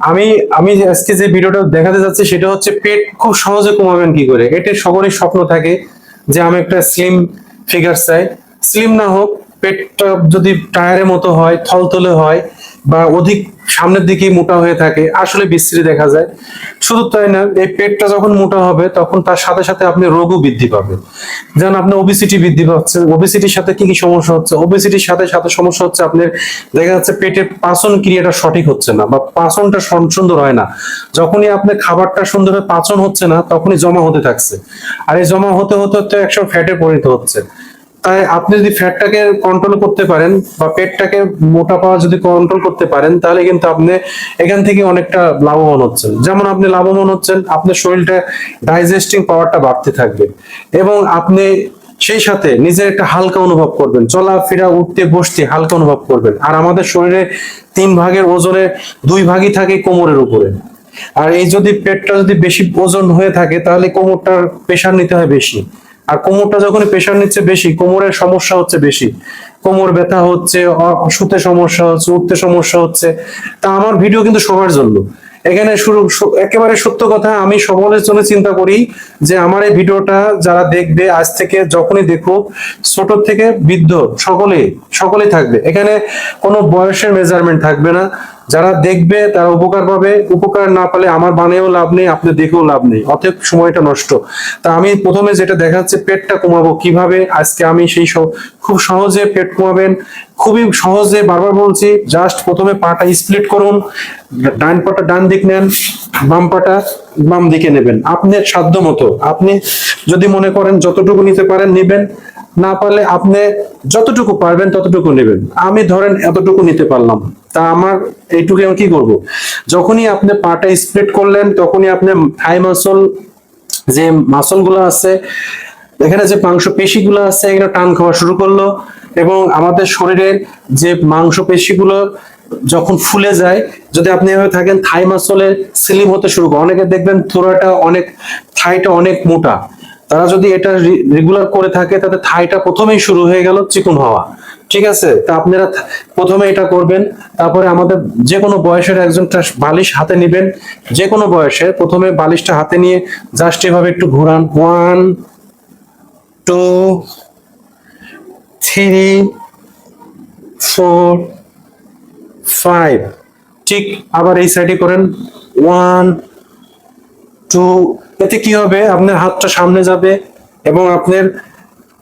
আমি আমি আজকে যে ভিডিওটা দেখাতে যাচ্ছি সেটা হচ্ছে পেট খুব সহজে কমাবেন কি করে? এটা সবারই স্বপ্ন থাকে যে আমি একটা স্লিম ফিগার চাই। স্লিম না হোক, পেটটা যদি টায়ারের মতো হয়, থলথলে হয় বা অধিক সামনের দিকে মোটা হয়ে থাকে, আসলে বিশ্রী দেখা যায়। শুধু তাই না, এই পেটটা যখন মোটা হবে, তখন তার সাথে সাথে আপনি রোগও বৃদ্ধি পাবে। যেমন আপনার ওবিসিটি বৃদ্ধি পাচ্ছে ওবিসিটির সাথে কি কি সমস্যা হচ্ছে? ওবিসিটির সাথে সাথে সমস্যা হচ্ছে আপনার, দেখা যাচ্ছে পেটের পাচন ক্রিয়াটা সঠিক হচ্ছে না, বা পাচনটা সুন্দর হয় না। যখনই আপনার খাবারটা সুন্দরভাবে পাচন হচ্ছে না, তখনই জমা হতে থাকছে। আর এই জমা হতে হতে হতে একসময় ফ্যাটে পরিণত হচ্ছে। আপনি যদি ফ্যাটটাকে কন্ট্রোল করতে পারেন বা পেটটাকে মোটা পাওয়া যদি কন্ট্রোল করতে পারেন, তাহলে কিন্তু আপনি এখান থেকে অনেকটা লাভবান হচ্ছেন। যেমন আপনি লাভবান হচ্ছেন, আপনার শরীরটা ডাইজেস্টিং পাওয়ারটা বাড়তে থাকবে এবং আপনি সেই সাথে নিজের একটা হালকা অনুভব করবেন, চলাফেরা, উঠতে, বসতে হালকা অনুভব করবেন। আর আমাদের শরীরে তিন ভাগের ওজনে দুই ভাগই থাকে কোমরের উপরে। আর এই যদি পেটটা যদি বেশি ওজন হয়ে থাকে, তাহলে কোমরটার প্রেশার নিতে হয় বেশি। আর কোমরটা যখন প্রেশার নিচ্ছে বেশি, কোমরের সমস্যা হচ্ছে বেশি। কোমর ব্যথা হচ্ছে শুতে সমস্যা হচ্ছে, উঠতে সমস্যা হচ্ছে। তা আমার ভিডিও কিন্তু সবার জন্য। এখানে শুরু একেবারে সত্য কথা, আমি সকলের জন্য চিন্তা করি যে আমার এই ভিডিওটা যারা দেখবে আজ থেকে যখনই দেখুক, ছোট থেকে বৃদ্ধ সকলে সকলেই থাকবে। এখানে কোনো বয়সের মেজারমেন্ট থাকবে না। যারা দেখবে, তারা উপকার পাবে। উপকার না পেলে আমার বানিয়েও লাভ নেই, আপনি দেখেও লাভ নেই। অতএব সময়টা নষ্ট। তা আমি প্রথমে যেটা দেখাচ্ছে, পেটটা কমাবো কীভাবে? আজকে আমি সেই খুব সহজে পেট কমাবেন। খুবই সহজে বারবার বলছি জাস্ট প্রথমে পাটা স্প্লিট করুন, ডান পাটা ডান দিক নেন, বাম পাটা বাম দিকে নেবেন। আপনার সাধ্য মতো। আপনি যদি মনে করেন যতটুকু নিতে পারেন নেবেন, না পারলে আপনি যতটুকু পারবেন ততটুকু নেবেন। আমি ধরেন এতটুকু নিতে পারলাম। তা আমার এইটুকু আমি কি করব? যখনই আপনি পাটা স্প্লিট করলেন, তখনই আপনি থাই মাসল যে মাসলগুলো আছে, এখানে যে মাংস পেশিগুলো আছে, এগুলো টান খাওয়া শুরু করল। এবং আমাদের শরীরের যে মাংস পেশিগুলো যখন ফুলে যায়, যদি আপনি এভাবে থাকেন, থাই মাসলের স্লিম হতে শুরু করে, অনেকে দেখবেন থোড়াটা অনেক, থাইটা অনেক মোটা। তারা যদি এটা রেগুলার করে থাকে, তাতে থাইটা প্রথমেই শুরু হয়ে গেল চিকন হওয়া। ঠিক আছে? তা আপনারা প্রথমে এটা করবেন, তারপরে আমাদের যে কোনো বয়সের একজন বালিশ হাতে নেবেন যে কোনো বয়সে প্রথমে বালিশটা হাতে নিয়ে জাস্ট এভাবে একটু ঘোরান। One two three, four, five. ঠিক, আবার এই সাইডে করেন। ওয়ান, টু, এতে কি হবে? আপনার হাতটা সামনে যাবে এবং আপনার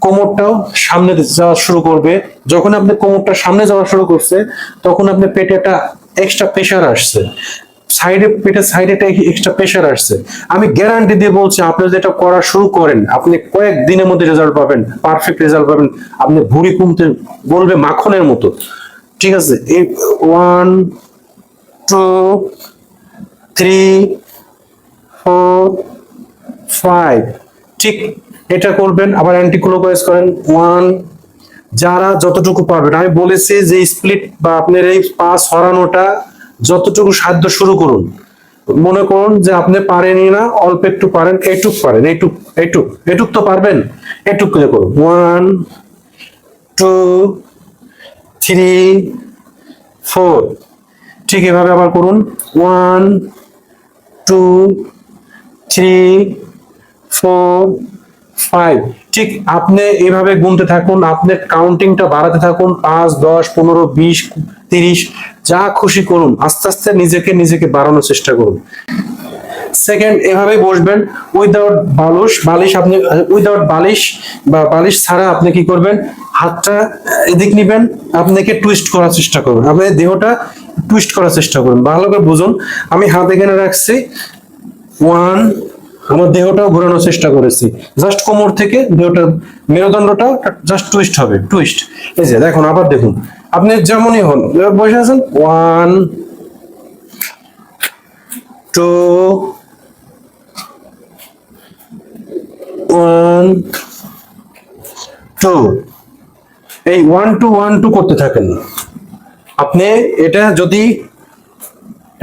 কোমরটাও সামনে যাওয়া শুরু করবে। যখন আপনি কোমরটা সামনে যাওয়া শুরু করছে, তখন আপনার পেটে একটা এক্সট্রা প্রেশার আসছে। সাইডে পেটে সাইডে একটা এক্সট্রা প্রেশার আসছে। আমি গ্যারান্টি দিয়ে বলছি, আপনি যেটা করা শুরু করেন, আপনি কয়েক দিনের মধ্যে রেজাল্ট পাবেন পারফেক্ট রেজাল্ট পাবেন। আপনি ভুড়ি কমতে বলবে মাখনের মতো। ঠিক আছে? এই one two three four five ঠিক এটা করবেন, আবার অ্যান্টি ক্লোকওয়াইজ করেন। ওয়ান যারা যতটুকু পারবেন। আমি বলেছি যে স্প্লিট বা আপনার এই পা সরানোটা যতটুকু সাধ্য শুরু করুন। মনে করুন যে আপনি পারেনই না, অল্প একটু পারেন এইটুক পারেন এইটুক এইটুক এটুক তো পারবেন। এটুক করে করুন। ওয়ান টু থ্রি ফোর ঠিক এভাবে আবার করুন। One two three four five ঠিক আপনি এইভাবে গুনতে থাকুন আপনার কাউন্টিংটা বাড়াতে থাকুন, পাঁচ, দশ, পনেরো, বিশ, তিরিশ, যা খুশি করুন, আস্তে আস্তে নিজেকে নিজেকে বাড়ানোর চেষ্টা করুন। সেকেন্ড এভাবে বসবেন উইদাউট বালিশ বালিশ আপনি উইদাউট বালিশ বা বালিশ ছাড়া আপনি কি করবেন? হাতটা এদিক নিবেন, আপনাকে টুইস্ট করার চেষ্টা করবেন, আপনার দেহটা টুইস্ট করার চেষ্টা করুন। ভালো করে বুঝুন, আমি হাত এখানে রাখছি। ওয়ান আমার দেহটাও ঘোরানোর চেষ্টা করেছি। জাস্ট কোমর থেকে দেহটা, মেরুদণ্ডটা জাস্ট টুইস্ট হবে টুইস্ট এই যে, দেখুন, আবার দেখুন। আপনি যেমনই হন, বসে আছেন? ওয়ান টু ওয়ান টু এই ওয়ান টু ওয়ান টু করতে থাকেন। আপনি এটা যদি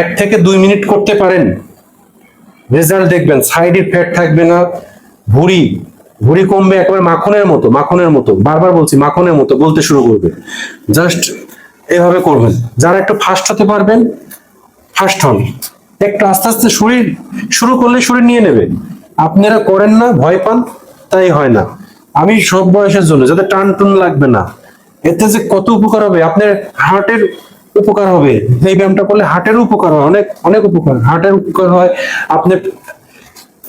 এক থেকে দুই মিনিট করতে পারেন রেজাল্ট দেখবেন সাইডে ফ্যাট থাকবে না, ভুড়ি ভুড়ি কমবে একেবারে মাখনের মতো মাখনের মতো, বারবার বলছি মাখনের মতো বলতে শুরু করবে। জাস্ট এভাবে করবেন। যারা একটু ফাস্ট হতে পারবেন ফার্স্ট হন। একটু আস্তে আস্তে শরীর শুরু করলে শরীর নিয়ে নেবে আপনারা করেন না, ভয় পান, তাই হয় না। আমি সব বয়সের জন্য যাতে টান টুন লাগবে না, এতে যে কত উপকার হবে, আপনার হার্টের উপকার হবে। এই ব্যায়ামটা করলে হার্টের উপকার হয়, অনেক অনেক উপকার। হার্টের উপকার হয় আপনার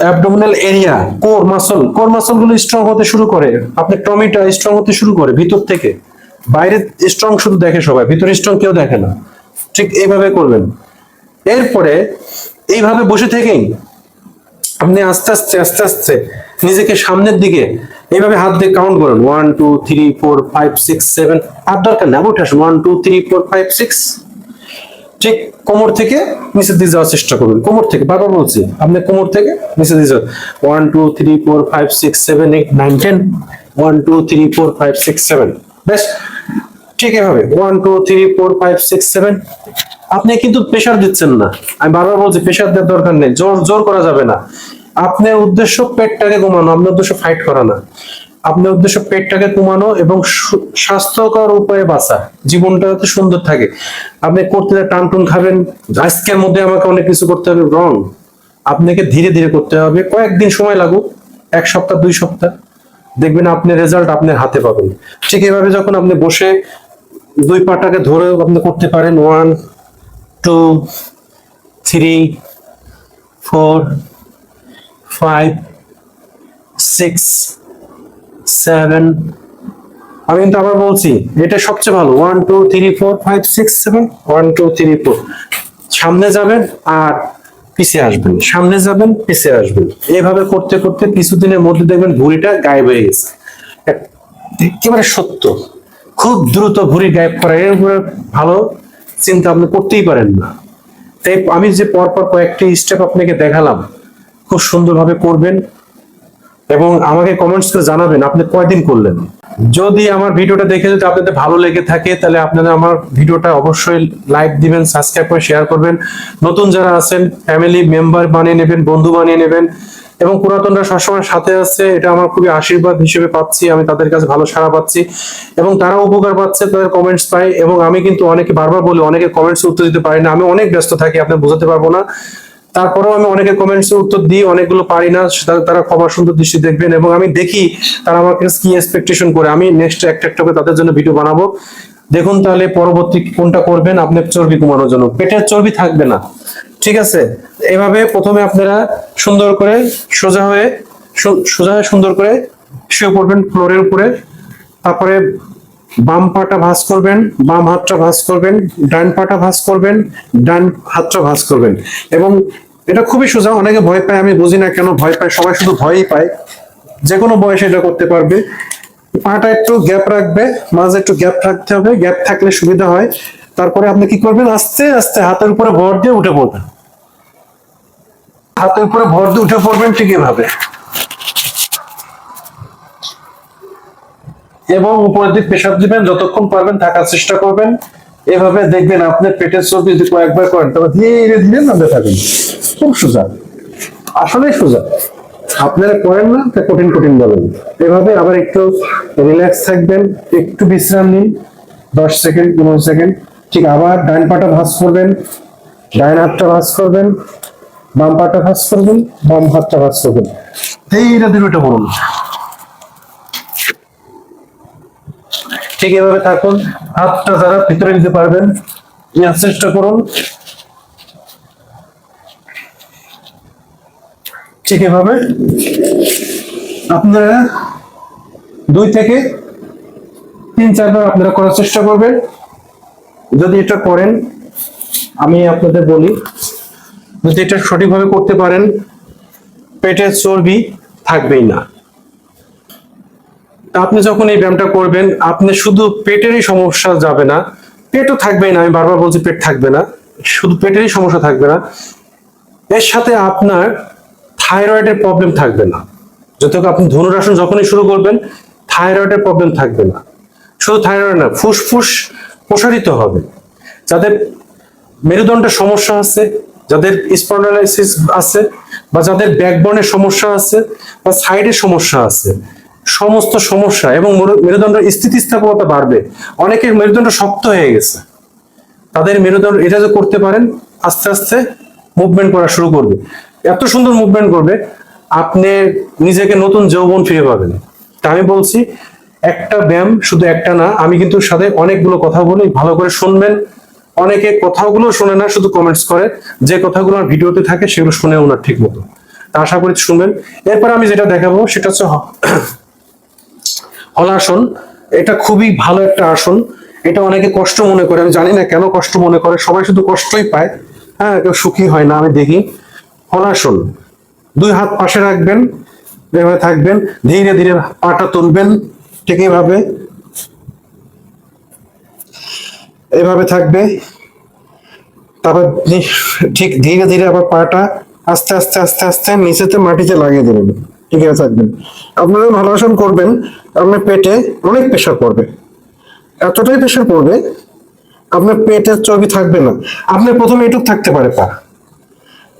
abdominal area core muscle core মাসলগুলো strong হতে শুরু করে, আপনার টমিটা স্ট্রং হতে শুরু করে ভিতর থেকে। বাইরে স্ট্রং শুধু দেখে সবাই, ভিতরে স্ট্রং কেউ দেখে না। ঠিক এইভাবে করবেন। এরপরে এইভাবে বসে থেকেই আপনি আস্তে আস্তে আস্তে আস্তে নিজেকে সামনের দিকে এইভাবে হাত দিয়ে কাউন্ট করুন। One two three four five six seven আর দরকার না উঠে আসুন one two three four five six ঠিক কোমর থেকে নিচে দিয়ে যাওয়ার চেষ্টা করবেন কোমর থেকে, বারবার বলছি, আপনি কোমর থেকে নিচে দিয়ে দিকে one two three four five six seven eight nine ten one two three four five six seven বেশ ঠিক এভাবে। One two three four five six seven আপনি কিন্তু প্রেশার দিচ্ছেন না। আমি বারবার বলছি প্রেশার দেওয়ার দরকার নেই। জোর জোর করা যাবে না। আপনার উদ্দেশ্য পেটটাকে কমানো আপনার উদ্দেশ্য ফাইট করা না। আপনার উদ্দেশ্য পেটটাকে কমানো এবং স্বাস্থ্যকর উপায়ে বাঁচা। জীবনটা যাতে সুন্দর থাকে। আপনি করতে টান টুন খাবেন, আজকের মধ্যে আমাকে অনেক কিছু করতে হবে রং আপনাকে ধীরে ধীরে করতে হবে, কয়েকদিন সময় লাগুক, এক সপ্তাহ, দুই সপ্তাহ। দেখবেন আপনি রেজাল্ট আপনার হাতে পাবেন। ঠিক এভাবে যখন আপনি বসে দুই পাটাকে ধরে আপনি করতে পারেন one two three four five six seven আমি কিন্তু আবার বলছি, এটা সবচেয়ে ভালো। One two three four five six seven one two three four সামনে যাবেন আর পিছিয়ে আসবেন। সামনে যাবেন পিছিয়ে আসবেন। এভাবে করতে করতে কিছুদিনের মধ্যে দেখবেন ভুঁড়িটা গায়েব হয়ে গেছে। এক- একেবারে সত্য। খুব দ্রুত ভুঁড়ি গায়েব করা। এর উপরে ভালো চিন্তা আপনি করতেই পারেন না। তাই আমি যে পরপর কয়েকটি স্টেপ আপনাকে দেখালাম খুব সুন্দরভাবে করবেন এবং আমাকে কমেন্টস করে জানাবেন আপনি কয়দিন করলেন। যদি আমার ভিডিওটা দেখে যদি আপনাদের ভালো লেগে থাকে, তাহলে আপনারা আমার ভিডিওটা অবশ্যই লাইক দিবেন সাবস্ক্রাইব করে শেয়ার করবেন। নতুন যারা আছেন ফ্যামিলি মেম্বার বানিয়ে নেবেন, বন্ধু বানিয়ে নেবেন এবং পুরাতনরা সবসময় সাথে আছে, এটা আমার খুবই আশীর্বাদ হিসেবে পাচ্ছি, আমি তাদের কাছে ভালো সাড়া পাচ্ছি। এবং তারা উপকার পাচ্ছে, তাদের কমেন্টস পাই এবং আমি কিন্তু অনেকে বারবার বলি অনেকে কমেন্টস উত্তর দিতে পারি না, আমি অনেক ব্যস্ত থাকি আপনি বোঝাতে পারব না। তারপরেও আমি অনেকে কমেন্টস উত্তর দিই, অনেকগুলো পারি না তারা ক্ষমা সুন্দর দৃষ্টি দেখবেন এবং আমি দেখি তারা আমার কাছে কি এক্সপেকটেশন করে। আমি নেক্সট একটা একটা করে তাদের জন্য ভিডিও বানাবো। দেখুন তাহলে পরবর্তী কোনটা করবেন, আপনার চর্বি কমানোর জন্য। পেটের চর্বি থাকবে না। ঠিক আছে? এভাবে প্রথমে আপনারা সুন্দর করে সোজা হয়ে সোজা হয়ে সুন্দর করে শুয়ে পড়বেন ফ্লোরের উপরে। তারপরে বাম পাটা ভাঁজ করবেন, বাম হাতটা ভাঁজ করবেন, ডান পাটা ভাঁজ করবেন, ডান হাতটা ভাঁজ করবেন। এবং এটা খুবই সোজা, অনেকে ভয় পায়, আমি বুঝি না কেন ভয় পায়, সবাই শুধু ভয়ই পায়। যে কোনো বয়সে এটা করতে পারবে। পাটা একটু গ্যাপ রাখবে, মাঝে একটু গ্যাপ রাখতে হবে, গ্যাপ থাকলে সুবিধা হয়। তারপরে আপনি কি করবেন? আস্তে আস্তে হাতের উপরে ভর দিয়ে উঠে পড়বেন। হাতের উপরে ভর দিয়ে উঠে পড়বেন ঠিক এভাবে। এবং উপরের দিক প্রেশার দিবেন, যতক্ষণ পারবেন থাকার চেষ্টা করবেন। এভাবে দেখবেন আপনার পেটের ছবি যদি কয়েকবার করেন, তবে ধীরে ধীরে নামতে থাকবেন। খুব সোজা। আসলেই সোজা। আপনারা করেন না, তা কঠিন কঠিন বলেন। এভাবে আবার একটু রিল্যাক্স থাকবেন, একটু বিশ্রাম নিন। দশ সেকেন্ড, পনেরো সেকেন্ড। ঠিক আবার ডান পাটা ভাঁজ করবেন, ডান হাতটা ভাঁজ করবেন, বাম পাটা ভাঁজ করবেন, বাম হাতটা ভাঁজ করবেন। ধীরে ধীরে ওটা বলুন ঠিক এভাবে থাকুন। হাতটা যারা ভিতরে নিতে পারবেন নেওয়ার চেষ্টা করুন। ঠিক এভাবে। আপনারা দুই থেকে তিন, চারবার আপনারা করার চেষ্টা করবেন। যদি এটা করেন, আমি আপনাদের বলি, যদি এটা সঠিকভাবে করতে পারেন, পেটের চর্বি থাকবেই না। আপনি যখন এই ব্যায়ামটা করবেন, আপনি শুধু পেটেরই সমস্যা যাবে না। পেটও থাকবেই না, আমি বারবার বলছি পেট থাকবে না। শুধু পেটেরই সমস্যা থাকবে না। এর সাথে আপনার থাইরয়েডের প্রবলেম থাকবে না। যতক্ষণ আপনি ধনুরাসন যখনই শুরু করবেন, থাইরয়েডের প্রবলেম থাকবে না। শুধু থাইরয়েড না, ফুসফুস প্রসারিত হবে। যাদের মেরুদণ্ডের সমস্যা আছে, যাদের স্পন্ডালাইসিস আছে, বা যাদের ব্যাকবোনের সমস্যা আছে, বা সাইডের সমস্যা আছে সমস্ত সমস্যা এবং মেরু- মেরুদণ্ডের স্থিতিস্থাপকতা বাড়বে। অনেকের মেরুদণ্ড শক্ত হয়ে গেছে। তাদের মেরুদণ্ড, এটা যে করতে পারেন, আস্তে আস্তে মুভমেন্ট করা শুরু করবে। এত সুন্দর মুভমেন্ট করবে, আপনি নিজেকে নতুন যৌবন ফিরে পাবেন। তা আমি বলছি, একটা ব্যায়াম শুধু একটা না, আমি কিন্তু সাথে অনেকগুলো কথা বলি, ভালো করে শুনবেন। অনেকে কথাগুলো শোনে না, শুধু কমেন্টস করে। যে কথাগুলো আমার ভিডিওতে থাকে, সেগুলো শুনেও না ঠিক মতো। তা আশা করি শুনবেন। এরপর আমি যেটা দেখাবো, সেটা হচ্ছে হ- হলাসন এটা খুবই ভালো একটা আসন। এটা অনেকে কষ্ট মনে করে, আমি জানি না কেন কষ্ট মনে করে, সবাই শুধু কষ্টই পায়। হ্যাঁ কেউ সুখী হয় না, আমি দেখি। হলাসন দুই হাত পাশে রাখবেন এভাবে থাকবেন, ধীরে ধীরে পাটা তুলবেন, ঠিক এইভাবে। এভাবে থাকবে। তারপর ঠিক ধীরে ধীরে আবার পাটা আস্তে আস্তে আস্তে আস্তে নিচেতে মাটিতে লাগিয়ে দেবেন, ঠিক আছে থাকবেন। আপনারা ভালোবাসন করবেন। আপনার পেটে অনেক প্রেশার পড়বে। এতটাই প্রেশার পড়বে, আপনার পেটে চর্বি থাকবে না। আপনার প্রথমে এটুক থাকতে পারে, পা।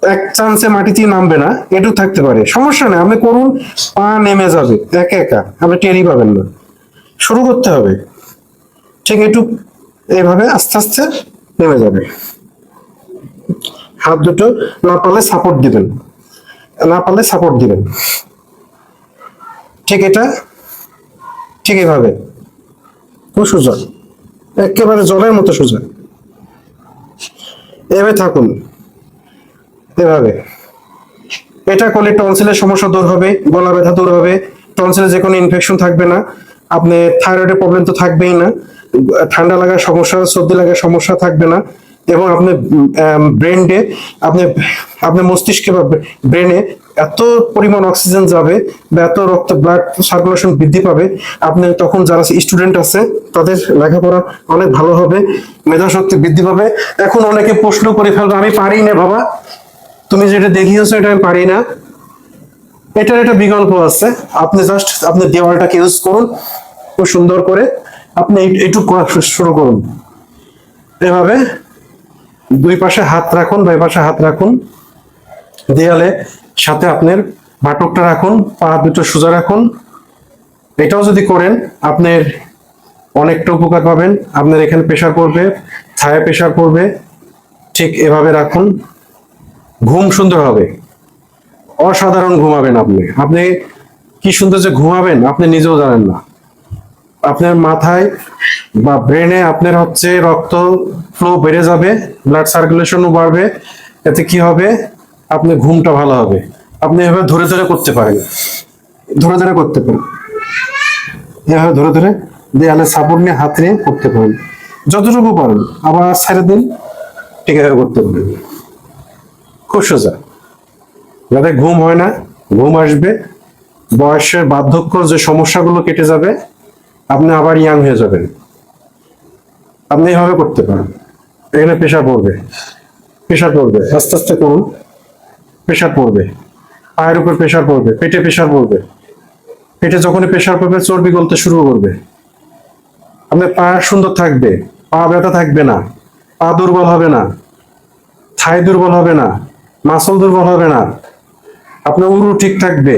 এক চান্সে মাটিতে নামবে না, এটুক থাকতে পারে। সমস্যা নেই, আপনি করুন, পা নেমে যাবে, একা একা, আপনি টেরই পাবেন না। শুরু করতে হবে। ঠিক একটু এভাবে আস্তে আস্তে নেমে যাবে। হাত দুটো না পারলে সাপোর্ট দিবেন। না পারলে সাপোর্ট দিবেন। ঠিক এটা ঠিক এভাবে। খুব সোজা একেবারে জলের মতো সোজা এভাবে থাকুন। এভাবে। এটা করলে টনসিলের সমস্যা দূর হবে, গলা ব্যথা দূর হবে। টনসিলে যে কোনো ইনফেকশন থাকবে না। আপনি থাইরয়েডের প্রবলেম তো থাকবেই না। ঠান্ডা লাগার সমস্যা, সর্দি লাগার সমস্যা থাকবে না। এবং আপনি ব্রেনডে আপনি আপনি মস্তিষ্কে বা ব্রেনে এত পরিমাণ অক্সিজেন যাবে বা এত রক্ত ব্লাড সার্কুলেশন বৃদ্ধি পাবে, আপনি তখন যারা স্টুডেন্ট আছে, তাদের লেখাপড়া অনেক ভালো হবে মেধা শক্তি বৃদ্ধি পাবে। এখন অনেকে প্রশ্ন করে ফেলবে, আমি পারি না বাবা। তুমি যেটা দেখিয়েছো, এটা আমি পারি না। এটার একটা বিকল্প আছে। আপনি জাস্ট আপনি দেওয়ালটাকে ইউজ করুন, খুব সুন্দর করে। আপনি এইটুকু শুরু করুন। এভাবে দুই পাশে হাত রাখুন দুই পাশে হাত রাখুন। দেয়ালে সাথে আপনার বাটকটা রাখুন, পা দুটো সোজা রাখুন। এটাও যদি করেন, আপনার অনেকটা উপকার পাবেন। আপনার এখানে প্রেশার পড়বে, ছায়া প্রেশার পড়বে। ঠিক এভাবে রাখুন। ঘুম সুন্দর হবে। অসাধারণ ঘুমাবেন আপনি। আপনি কি সুন্দর যে ঘুমাবেন, আপনি নিজেও জানেন না। আপনার মাথায় বা ব্রেনে আপনার হচ্ছে রক্ত ফ্লো বেড়ে যাবে ব্লাড সার্কুলেশনও বাড়বে। এতে কি হবে? আপনি ঘুমটা ভালো হবে। আপনি এভাবে ধরে ধরে করতে পারেন। ধরে ধরে করতে পারেন। এভাবে ধরে ধরে দেয়ালে সাপোর্ট নিয়ে হাত নিয়ে করতে পারেন। যতটুকু পারেন। আবার ছেড়ে দিন, ঠিক আছে করতে পারেন। খুব সোজা। যাদের ঘুম হয় না, ঘুম আসবে, বয়সের বার্ধক্য, যে সমস্যাগুলো কেটে যাবে, আপনি আবার ইয়াং হয়ে যাবেন। আপনি এইভাবে করতে পারেন। এখানে পেশা পড়বে। পেশা পড়বে। আস্তে আস্তে করুন। প্রেশার পড়বে, পায়ের উপর প্রেশার পড়বে, পেটে প্রেশার পড়বে। পেটে যখনই প্রেশার পড়বে, চর্বি গলতে শুরু করবে। আপনার পা সুন্দর থাকবে, পা ব্যথা থাকবে না, পা দুর্বল হবে না, থাই দুর্বল হবে না, মাসল দুর্বল হবে না, আপনার উরু ঠিক থাকবে,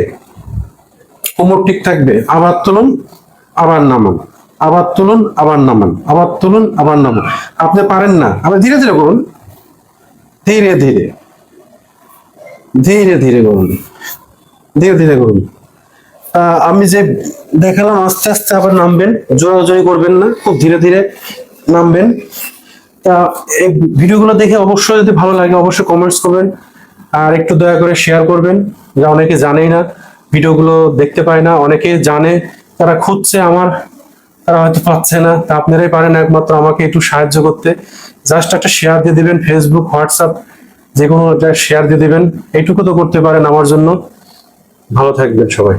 কোমর ঠিক থাকবে, আবার তুলুন, আবার নামান, আবার তুলুন, আবার নামান, আবার তুলুন, আবার নামান। আপনি পারেন না। আবার ধীরে ধীরে করুন। ধীরে ধীরে। ধীরে ধীরে করুন। ধীরে ধীরে করুন। আমি যে দেখালাম, আস্তে আস্তে আবার নামবেন। জোরাজোরি করবেন না, খুব ধীরে ধীরে নামবেন। তা, এই ভিডিওগুলো দেখে অবশ্যই যদি ভালো লাগে, অবশ্যই কমেন্টস করবেন। আর একটু দয়া করে শেয়ার করবেন। যা অনেকে জানেই না, ভিডিওগুলো দেখতে পায় না। অনেকে জানে, তারা খুঁজছে আমার, তারা হয়তো পাচ্ছে না। তা আপনারাই পারেন একমাত্র আমাকে একটু সাহায্য করতে। জাস্ট একটা শেয়ার দিয়ে দেবেন ফেসবুক হোয়াটসঅ্যাপ যে কোনো শেয়ার দিয়ে দেবেন। এইটুকু তো করতে পারেন আমার জন্য। ভালো থাকবেন সবাই।